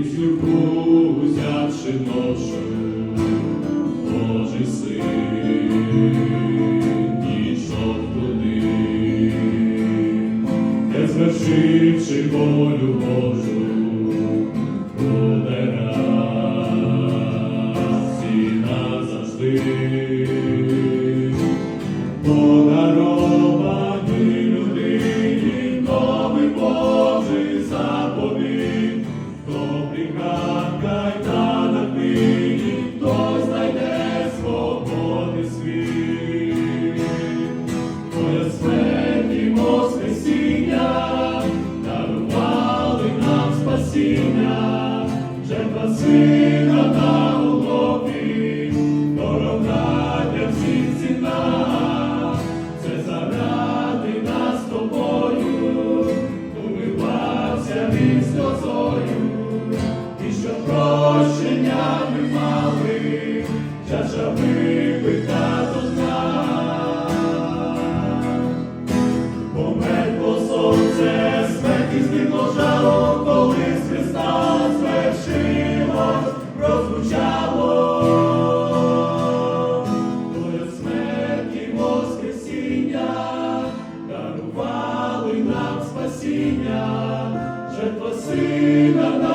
і сюрбу ношу, Божий син туди, не волю Божу. Буде раз і назавжди. see. прозвучало, Твоя смерть і воскресіння, дарували нам спасіння, жертва сина.